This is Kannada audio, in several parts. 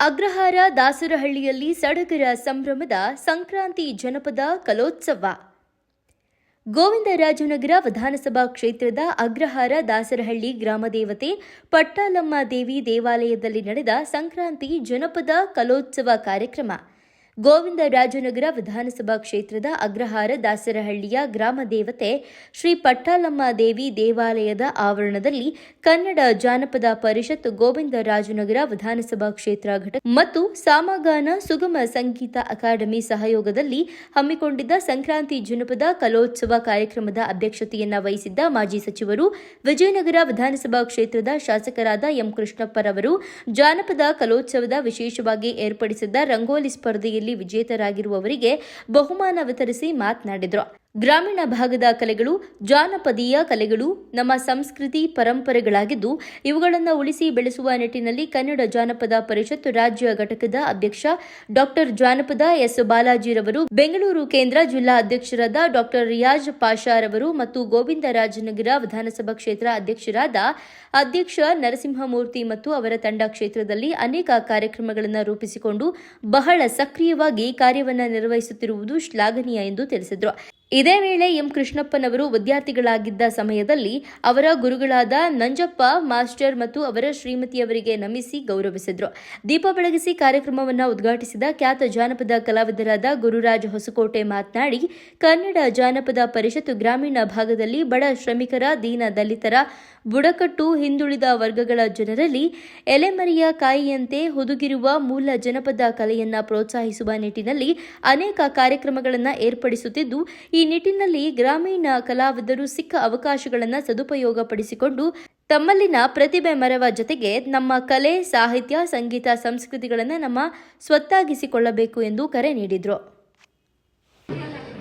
ಅಗ್ರಹಾರ ದಾಸರಹಳ್ಳಿಯಲ್ಲಿ ಸಡಗರ ಸಂಭ್ರಮದ ಸಂಕ್ರಾಂತಿ ಜನಪದ ಕಲೋತ್ಸವ. ಗೋವಿಂದರಾಜನಗರ ವಿಧಾನಸಭಾ ಕ್ಷೇತ್ರದ ಅಗ್ರಹಾರ ದಾಸರಹಳ್ಳಿ ಗ್ರಾಮ ದೇವತೆ ಪಟ್ಟಾಲಮ್ಮ ದೇವಿ ದೇವಾಲಯದಲ್ಲಿ ನಡೆದ ಸಂಕ್ರಾಂತಿ ಜನಪದ ಕಲೋತ್ಸವ ಕಾರ್ಯಕ್ರಮ. ಗೋವಿಂದರಾಜನಗರ ವಿಧಾನಸಭಾ ಕ್ಷೇತ್ರದ ಅಗ್ರಹಾರ ದಾಸರಹಳ್ಳಿಯ ಗ್ರಾಮ ದೇವತೆ ಶ್ರೀ ಪಟ್ಟಾಲಮ್ಮ ದೇವಿ ದೇವಾಲಯದ ಆವರಣದಲ್ಲಿ ಕನ್ನಡ ಜಾನಪದ ಪರಿಷತ್ ಗೋವಿಂದರಾಜನಗರ ವಿಧಾನಸಭಾ ಕ್ಷೇತ್ರ ಘಟಕ ಮತ್ತು ಸಾಮಗಾನ ಸುಗಮ ಸಂಗೀತ ಅಕಾಡೆಮಿ ಸಹಯೋಗದಲ್ಲಿ ಹಮ್ಮಿಕೊಂಡಿದ್ದ ಸಂಕ್ರಾಂತಿ ಜನಪದ ಕಲೋತ್ಸವ ಕಾರ್ಯಕ್ರಮದ ಅಧ್ಯಕ್ಷತೆಯನ್ನ ವಹಿಸಿದ್ದ ಮಾಜಿ ಸಚಿವರು, ವಿಜಯನಗರ ವಿಧಾನಸಭಾ ಕ್ಷೇತ್ರದ ಶಾಸಕರಾದ ಎಂ ಕೃಷ್ಣಪ್ಪರವರು ಜಾನಪದ ಕಲೋತ್ಸವದ ವಿಶೇಷವಾಗಿ ಏರ್ಪಡಿಸಿದ್ದ ರಂಗೋಲಿ ಸ್ಪರ್ಧೆಯಲ್ಲಿ ವಿಜೇತರಾಗಿರುವವರಿಗೆ ಬಹುಮಾನ ವಿತರಿಸಿ ಮಾತನಾಡಿದರು ಗ್ರಾಮೀಣ ಭಾಗದ ಕಲೆಗಳು, ಜಾನಪದೀಯ ಕಲೆಗಳು, ನಮ್ಮ ಸಂಸ್ಕೃತಿ ಪರಂಪರೆಗಳಾಗಿದ್ದು, ಇವುಗಳನ್ನು ಉಳಿಸಿ ಬೆಳೆಸುವ ನಿಟ್ಟಿನಲ್ಲಿ ಕನ್ನಡ ಜಾನಪದ ಪರಿಷತ್ ರಾಜ್ಯ ಘಟಕದ ಅಧ್ಯಕ್ಷ ಡಾಕ್ಟರ್ ಜಾನಪದ ಎಸ್. ಬಾಲಾಜಿರವರು, ಬೆಂಗಳೂರು ಕೇಂದ್ರ ಜಿಲ್ಲಾ ಅಧ್ಯಕ್ಷರಾದ ಡಾಕ್ಟರ್ ರಿಯಾಜ್ ಪಾಷಾರವರು ಮತ್ತು ಗೋವಿಂದರಾಜನಗರ ವಿಧಾನಸಭಾ ಕ್ಷೇತ್ರ ಅಧ್ಯಕ್ಷರಾದ ಅಧ್ಯಕ್ಷ ನರಸಿಂಹಮೂರ್ತಿ ಮತ್ತು ಅವರ ತಂಡ ಕ್ಷೇತ್ರದಲ್ಲಿ ಅನೇಕ ಕಾರ್ಯಕ್ರಮಗಳನ್ನು ರೂಪಿಸಿಕೊಂಡು ಬಹಳ ಸಕ್ರಿಯವಾಗಿ ಕಾರ್ಯವನ್ನು ನಿರ್ವಹಿಸುತ್ತಿರುವುದು ಶ್ಲಾಘನೀಯ ಎಂದು ತಿಳಿಸಿದರು. ಇದೇ ವೇಳೆ ಎಂ ಕೃಷ್ಣಪ್ಪನವರು ವಿದ್ಯಾರ್ಥಿಗಳಾಗಿದ್ದ ಸಮಯದಲ್ಲಿ ಅವರ ಗುರುಗಳಾದ ನಂಜಪ್ಪ, ಮಾಸ್ಟರ್ ಮತ್ತು ಅವರ ಶ್ರೀಮತಿಯವರಿಗೆ ನಮಿಸಿ ಗೌರವಿಸಿದರು. ದೀಪ ಬೆಳಗಿಸಿ ಕಾರ್ಯಕ್ರಮವನ್ನು ಉದ್ಘಾಟಿಸಿದ ಖ್ಯಾತ ಜಾನಪದ ಕಲಾವಿದರಾದ ಗುರುರಾಜ್ ಹೊಸಕೋಟೆ ಮಾತನಾಡಿ, ಕನ್ನಡ ಜಾನಪದ ಪರಿಷತ್ತು ಗ್ರಾಮೀಣ ಭಾಗದಲ್ಲಿ ಬಡ ಶ್ರಮಿಕರ, ದೀನ ದಲಿತರ, ಬುಡಕಟ್ಟು ಹಿಂದುಳಿದ ವರ್ಗಗಳ ಜನರಲ್ಲಿ ಎಲೆಮರಿಯ ಕಾಯಿಯಂತೆ ಹುದುಗಿರುವ ಮೂಲ ಜನಪದ ಕಲೆಯನ್ನ ಪ್ರೋತ್ಸಾಹಿಸುವ ನಿಟ್ಟಿನಲ್ಲಿ ಅನೇಕ ಕಾರ್ಯಕ್ರಮಗಳನ್ನು ಏರ್ಪಡಿಸುತ್ತಿದ್ದು ಈ ನಿಟ್ಟಿನಲ್ಲಿ ಗ್ರಾಮೀಣ ಕಲಾವಿದರು ಸಿಕ್ಕ ಅವಕಾಶಗಳನ್ನು ಸದುಪಯೋಗಪಡಿಸಿಕೊಂಡು ತಮ್ಮಲ್ಲಿನ ಪ್ರತಿಭೆ ಮರವ ಜೊತೆಗೆ ನಮ್ಮ ಕಲೆ, ಸಾಹಿತ್ಯ, ಸಂಗೀತ, ಸಂಸ್ಕೃತಿಗಳನ್ನು ನಮ್ಮ ಸ್ವತ್ತಾಗಿಸಿಕೊಳ್ಳಬೇಕು ಎಂದು ಕರೆ ನೀಡಿದರು.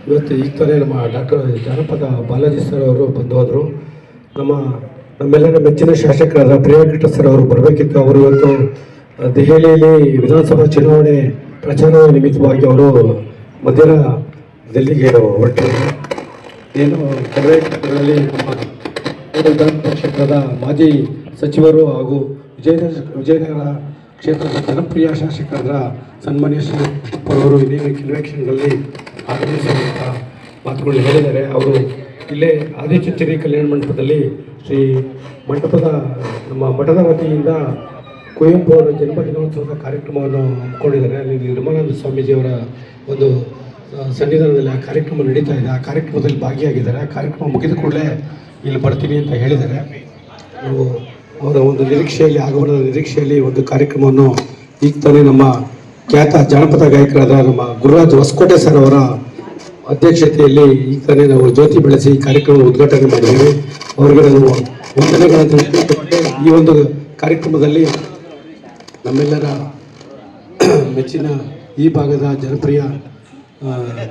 ಇವತ್ತು ಈ ಕಲೆ ನಮ್ಮ ಡಾಕ್ಟರ್ ಜನಪದ ಬಾಲಾಜಿ ಸರ್ ಅವರು ಬಂದು ಹೋದರು ನಮ್ಮ ನಮ್ಮೆಲ್ಲರ ಮೆಚ್ಚಿನ ಶಾಸಕರಾದ ಪ್ರಿಯಾಂಕಟ ಸರ್ ಅವರು ಬರಬೇಕಿತ್ತು. ಅವರು ಇವತ್ತು ದೆಹಲಿಯಲ್ಲಿ ವಿಧಾನಸಭಾ ಚುನಾವಣೆ ಪ್ರಚಾರ ನಿಮಿತ್ತವಾಗಿ ಅವರು ಮಧ್ಯಾಹ್ನ ಡೆಲ್ಲಿಗೆ ಹೊರಟಿದ್ದಾರೆ ಏನು, ಕರ್ನಾಟಕದಲ್ಲಿ ನಮ್ಮ ವಿಧಾನಸಭಾ ಕ್ಷೇತ್ರದ ಮಾಜಿ ಸಚಿವರು ಹಾಗೂ ವಿಜಯನಗರ ವಿಜಯನಗರ ಕ್ಷೇತ್ರದ ಜನಪ್ರಿಯ ಶಾಸಕರ ಸನ್ಮಾನ್ಯ ಅವರು ಇನ್ನೇನು ಕೆಲವೇ ಆಗಮಿಸುವಂಥ ಮಾತುಗಳು ಹೇಳಿದ್ದಾರೆ. ಅವರು ಇಲ್ಲೇ ಆದಿಚುಂಚರಿ ಕಲ್ಯಾಣ ಮಂಟಪದಲ್ಲಿ ಶ್ರೀ ಮಂಟಪದ, ನಮ್ಮ ಮಠದ ವತಿಯಿಂದ ಕುವೆಂಪು ಅವರ ಜನ್ಮದಿನೋತ್ಸವದ ಕಾರ್ಯಕ್ರಮವನ್ನು ಹಮ್ಮಿಕೊಂಡಿದ್ದಾರೆ. ಅಲ್ಲಿ ನಿರ್ಮಲಾನಂದ ಸ್ವಾಮೀಜಿಯವರ ಒಂದು ಸನ್ನಿಧಾನದಲ್ಲಿ ಆ ಕಾರ್ಯಕ್ರಮ ನಡೀತಾ ಇದೆ. ಆ ಕಾರ್ಯಕ್ರಮದಲ್ಲಿ ಭಾಗಿಯಾಗಿದ್ದಾರೆ. ಆ ಕಾರ್ಯಕ್ರಮ ಮುಗಿದ ಕೂಡಲೇ ಇಲ್ಲಿ ಬರ್ತೀನಿ ಅಂತ ಹೇಳಿದ್ದಾರೆ. ನಾವು ಅವರ ಒಂದು ನಿರೀಕ್ಷೆಯಲ್ಲಿ, ಆಗಮನದ ನಿರೀಕ್ಷೆಯಲ್ಲಿ ಒಂದು ಕಾರ್ಯಕ್ರಮವನ್ನು ಈಗ ತಾನೇ ನಮ್ಮ ಖ್ಯಾತ ಜಾನಪದ ಗಾಯಕರಾದ ನಮ್ಮ ಗುರುರಾಜ್ ಹೊಸಕೋಟೆ ಸರ್ ಅವರ ಅಧ್ಯಕ್ಷತೆಯಲ್ಲಿ ಈಗ ತಾನೇ ನಾವು ಜ್ಯೋತಿ ಬೆಳೆಸಿ ಈ ಕಾರ್ಯಕ್ರಮ ಉದ್ಘಾಟನೆ ಮಾಡಿದ್ದೀವಿ. ಅವರಿಗೆ ನಾವು ವಂದನೆಗಳನ್ನು ಈ ಒಂದು ಕಾರ್ಯಕ್ರಮದಲ್ಲಿ ನಮ್ಮೆಲ್ಲರ ಮೆಚ್ಚಿನ ಈ ಭಾಗದ ಜನಪ್ರಿಯ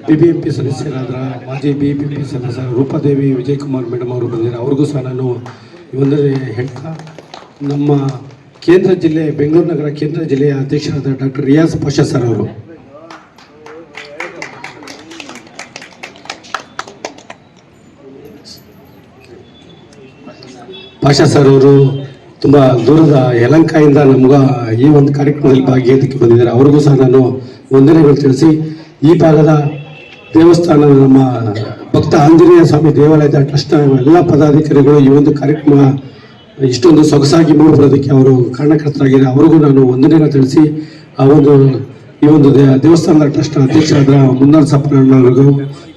ಬಿ ಬಿ ಎಂ ಸದಸ್ಯರಾದ ಮಾಜಿ ಬಿ ಬಿ ಪಿ ಸದಸ್ಯ ರೂಪಾದೇವಿ ವಿಜಯಕುಮಾರ್ ಮೇಡಮ್ ಅವರು ಬಂದಿದ್ದಾರೆ. ಅವ್ರಿಗೂ ಸಹ ನಾನು ಒಂದೇ ಹೇಳ್ತಾ, ನಮ್ಮ ಕೇಂದ್ರ ಜಿಲ್ಲೆ, ಬೆಂಗಳೂರು ನಗರ ಕೇಂದ್ರ ಜಿಲ್ಲೆಯ ಅಧ್ಯಕ್ಷರಾದ ಡಾಕ್ಟರ್ ರಿಯಾಜ್ ಪಾಷಾ ಸರ್ ಅವರು. ಪಾಷಾ ಸರ್ ಅವರು ತುಂಬ ದೂರದ ಯಲಂಕಾಯಿಂದ ನಮ್ಗ ಈ ಒಂದು ಕಾರ್ಯಕ್ರಮದಲ್ಲಿ ಭಾಗಿಯಾಗಕ್ಕೆ ಬಂದಿದ್ದಾರೆ. ಅವ್ರಿಗೂ ಸಹ ನಾನು ವಂದನೆಗಳು ತಿಳಿಸಿ ಈ ಭಾಗದ ದೇವಸ್ಥಾನ ನಮ್ಮ ಭಕ್ತ ಆಂಜನೇಯ ಸ್ವಾಮಿ ದೇವಾಲಯದ ಟ್ರಸ್ಟ್ ಎಲ್ಲ ಪದಾಧಿಕಾರಿಗಳು ಈ ಒಂದು ಕಾರ್ಯಕ್ರಮ ಇಷ್ಟೊಂದು ಸೊಗಸಾಗಿ ಮೂಡಿಬರೋದಕ್ಕೆ ಅವರು ಕಾರಣಕರ್ತರಾಗಿದ್ದಾರೆ. ಅವ್ರಿಗೂ ನಾನು ವಂದನೆಗಳು ತಿಳಿಸಿ, ಆ ಒಂದು, ಈ ಒಂದು ದೇವಸ್ಥಾನದ ಟ್ರಸ್ಟ್ ಅಧ್ಯಕ್ಷರಾದ ಮುನ್ನಾರ್ ಸಪ್ಪನಣ್ಣ ಮತ್ತೆ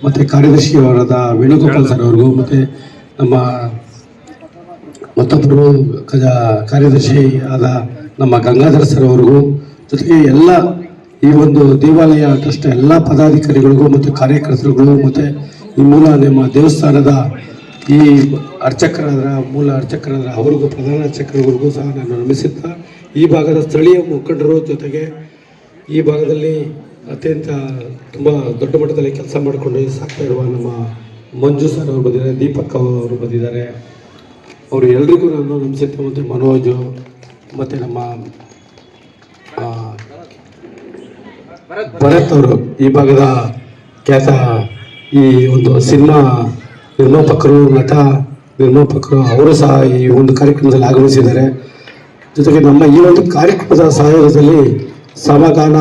ಮತ್ತು ಕಾರ್ಯದರ್ಶಿಯವರಾದ ವೇಣುಗೋಪಾಲ್ ಸರ್ ಅವ್ರಿಗೂ, ಮತ್ತು ನಮ್ಮ ಮತ್ತೊಬ್ಬರು ಕಾರ್ಯದರ್ಶಿ ಆದ ನಮ್ಮ ಗಂಗಾಧರ ಸರ್ ಅವ್ರಿಗೂ, ಜೊತೆಗೆ ಎಲ್ಲ ಈ ಒಂದು ದೇವಾಲಯ ಟ್ರಸ್ಟ್ ಎಲ್ಲ ಪದಾಧಿಕಾರಿಗಳಿಗೂ ಮತ್ತು ಕಾರ್ಯಕರ್ತರುಗಳು ಮತ್ತು ಈ ಮೂಲ ನಿಮ್ಮ ದೇವಸ್ಥಾನದ ಈ ಅರ್ಚಕರಾದ ಮೂಲ ಅರ್ಚಕರಾದ ಅವರಿಗೂ ಪ್ರಧಾನ ಅರ್ಚಕರಿಗೂ ಸಹ ನಾನು ನಮಿಸುತ್ತಾ ಈ ಭಾಗದ ಸ್ಥಳೀಯ ಮುಖಂಡರು ಜೊತೆಗೆ ಈ ಭಾಗದಲ್ಲಿ ಅತ್ಯಂತ ತುಂಬ ದೊಡ್ಡ ಮಟ್ಟದಲ್ಲಿ ಕೆಲಸ ಮಾಡಿಕೊಂಡು ಸಾಕ್ತಾ ಇರುವ ನಮ್ಮ ಮಂಜು ಸರ್ ಅವರು ಬಂದಿದ್ದಾರೆ, ದೀಪಕ್ ಅವರು ಬಂದಿದ್ದಾರೆ. ಅವರು ಎಲ್ರಿಗೂ ನಾನು ನಮಿಸುತ್ತೆ ಮತ್ತು ಮನೋಜು ಮತ್ತು ನಮ್ಮ ಭರತ್ ಅವರು ಈ ಭಾಗದ ಖ್ಯಾತ ಈ ಒಂದು ಸಿನಿಮಾ ನಿರ್ಮಾಪಕರು, ನಟ ನಿರ್ಮಾಪಕರು, ಅವರು ಸಹ ಈ ಒಂದು ಕಾರ್ಯಕ್ರಮದಲ್ಲಿ ಆಗಮಿಸಿದ್ದಾರೆ. ಜೊತೆಗೆ ನಮ್ಮ ಈ ಒಂದು ಕಾರ್ಯಕ್ರಮದ ಸಹಯೋಗದಲ್ಲಿ ಸಮಗಾನ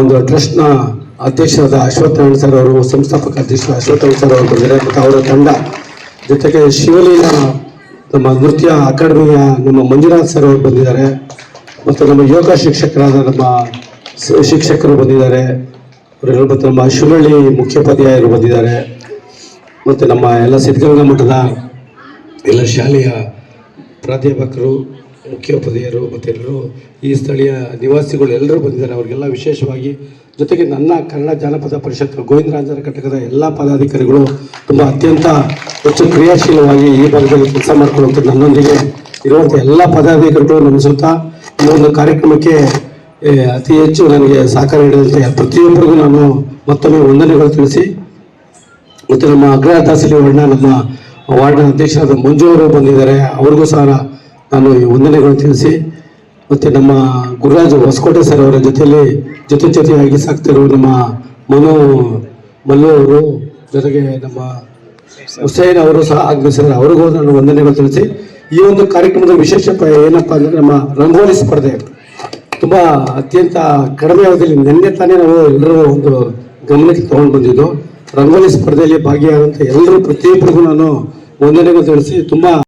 ಒಂದು ಟ್ರಸ್ಟ್ನ ಅಧ್ಯಕ್ಷರಾದ ಅಶ್ವತ್ಥನಾರಾಯಣ ಸರ್ ಅವರು, ಸಂಸ್ಥಾಪಕ ಅಧ್ಯಕ್ಷರ ಅಶ್ವಥ್ ನಾರಾಯಣ್ ಸರ್ ಅವರು ಬಂದಿದ್ದಾರೆ ಮತ್ತು ಅವರ ತಂಡ, ಜೊತೆಗೆ ಶಿವಲೀಲ ನಮ್ಮ ನೃತ್ಯ ಅಕಾಡೆಮಿಯ ನಮ್ಮ ಮಂಜುನಾಥ್ ಸರ್ ಅವರು ಬಂದಿದ್ದಾರೆ ಮತ್ತು ನಮ್ಮ ಯೋಗ ಶಿಕ್ಷಕರಾದ ನಮ್ಮ ಶಿಕ್ಷಕರು ಬಂದಿದ್ದಾರೆ. ಅವರೆಲ್ಲ ಮತ್ತು ನಮ್ಮ ಶಿವಳ್ಳಿ ಮುಖ್ಯೋಪಾಧ್ಯಾಯರು ಬಂದಿದ್ದಾರೆ. ಮತ್ತು ನಮ್ಮ ಎಲ್ಲ ಸಿದ್ಧಗಂಗಾ ಮಠದ ಎಲ್ಲ ಶಾಲೆಯ ಪ್ರಾಧ್ಯಾಪಕರು ಮುಖ್ಯೋಪಾಧ್ಯಾಯರು ಮತ್ತು ಎಲ್ಲರೂ ಈ ಸ್ಥಳೀಯ ನಿವಾಸಿಗಳು ಎಲ್ಲರೂ ಬಂದಿದ್ದಾರೆ. ಅವರಿಗೆಲ್ಲ ವಿಶೇಷವಾಗಿ ಜೊತೆಗೆ ನನ್ನ ಕನ್ನಡ ಜಾನಪದ ಪರಿಷತ್ ಗೋವಿಂದರಾಜರ ಘಟಕದ ಎಲ್ಲ ಪದಾಧಿಕಾರಿಗಳು ತುಂಬ ಅತ್ಯಂತ ಹೆಚ್ಚು ಕ್ರಿಯಾಶೀಲವಾಗಿ ಈ ಭಾಗದಲ್ಲಿ ಕೆಲಸ ಮಾಡಿಕೊಳ್ಳುವಂಥ ನನ್ನೊಂದಿಗೆ ಇರುವಂಥ ಎಲ್ಲ ಪದಾಧಿಕಾರಿಗಳು ನಮ್ಮ ಸುತ್ತ ಈ ಒಂದು ಕಾರ್ಯಕ್ರಮಕ್ಕೆ ಅತಿ ಹೆಚ್ಚು ನನಗೆ ಸಹಕಾರ ನೀಡಿದಂತೆ ಪ್ರತಿಯೊಬ್ಬರಿಗೂ ನಾನು ಮತ್ತೊಮ್ಮೆ ವಂದನೆಗಳು ತಿಳಿಸಿ, ಮತ್ತು ನಮ್ಮ ಅಗ್ರ ತಹಸೀಲಿ ವರ್ಣ ನಮ್ಮ ವಾರ್ಡ್ನ ಅಧ್ಯಕ್ಷರಾದ ಮಂಜು ಅವರು ಬಂದಿದ್ದಾರೆ, ಅವ್ರಿಗೂ ಸಹ ನಾನು ಈ ವಂದನೆಗಳು ತಿಳಿಸಿ, ಮತ್ತು ನಮ್ಮ ಗುರುರಾಜ್ ಹೊಸಕೋಟೆ ಸರ್ ಅವರ ಜೊತೆಯಲ್ಲಿ ಜೊತೆ ಜೊತೆಯಾಗಿ ಸಾಕ್ತಿರೋ ನಮ್ಮ ಮನು, ಮಲ್ಲು ಅವರು, ಜೊತೆಗೆ ನಮ್ಮ ಹುಸೇನ್ ಅವರು ಸಹ ಆಗಮಿಸಿದ್ದಾರೆ, ಅವ್ರಿಗೂ ನಾನು ವಂದನೆಗಳು ತಿಳಿಸಿ, ಈ ಒಂದು ಕಾರ್ಯಕ್ರಮದ ವಿಶೇಷ ಏನಪ್ಪಾ ಅಂದರೆ ನಮ್ಮ ರಂಗೋಲಿ ಸ್ಪರ್ಧೆ. ತುಂಬ ಅತ್ಯಂತ ಕಡಿಮೆ ಅವಧಿಯಲ್ಲಿ ನಿನ್ನೆ ತಾನೇ ನಾವು ಎಲ್ಲರೂ ಒಂದು ಗಮನಕ್ಕೆ ತಗೊಂಡು ಬಂದಿದ್ದು. ರಂಗೋಲಿ ಸ್ಪರ್ಧೆಯಲ್ಲಿ ಭಾಗಿಯಾದಂಥ ಎಲ್ಲರೂ ಪ್ರತಿಯೊಬ್ಬರಿಗೂ ನಾನು ಒಂದನೆಗೂ ತಿಳಿಸಿ ತುಂಬ